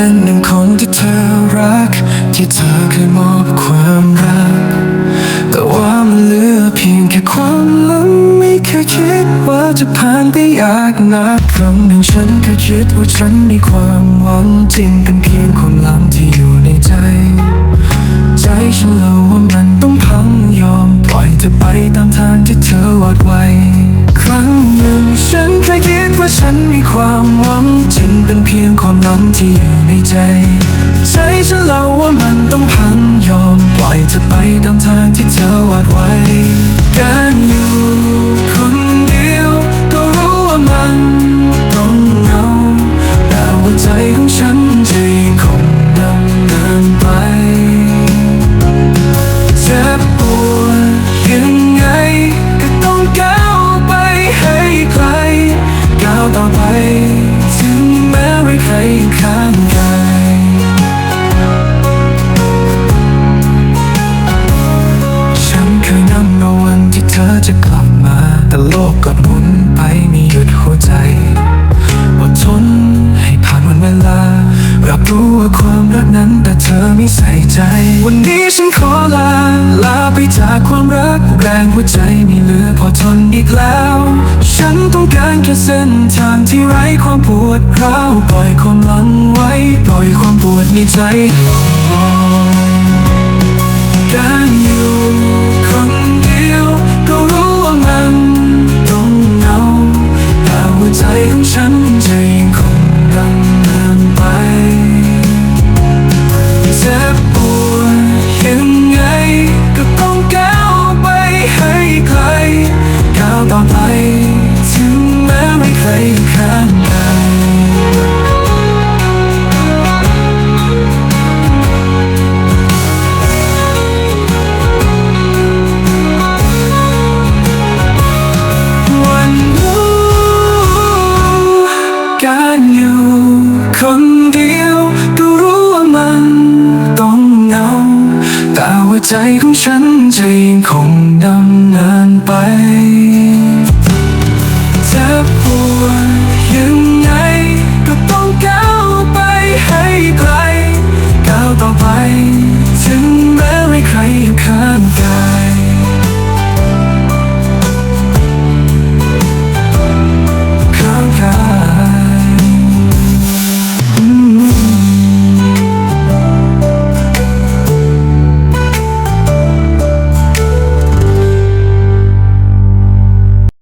เป็นหนึ่งคนที่เธอรัก ที่เธอเคยมอบความรัก แต่ว่ามันเหลือเพียงแค่ความลังไม่เคยคิดว่าจะผ่านไปยากนักครั้งหนึ่งฉันเคยคิดว่าฉันมีความหวังจริงเป็นเพียงความลังที่อยู่ในใจ ใจฉันเล่าว่ามันต้องพังยอมปล่อยเธอไปตามทางที่เธอวาดไว้ ครั้งหนึ่ง ฉันเคยคิดว่าฉันมีความหวัง จริงเป็นเพียงความหลังที่อยู่ในใจ ใจฉันเล่าว่ามัน ไป ถึงแม้ไม่เคยข้างกายฉันเคยนั่งรอวันที่เธอจะกลับมา แต่โลกก็หมุนไปไม่หยุดหัวใจอดทนให้ผ่านวันเวลา รับรู้ว่าความรักนั้นแต่เธอไม่ใส่ใจ วันนี้ฉันขอลา ลาไปจากความรักแรงหัวใจไม่เหลือพอทนอีกแล้ว ฉันต้องการแค่เส้นทางที่ไร้ความปวดร้าวปล่อยความหลังไว้ ปล่อยความปวดในใจ ใจของฉันจะยังคงดำเนินไปเจ็บปวด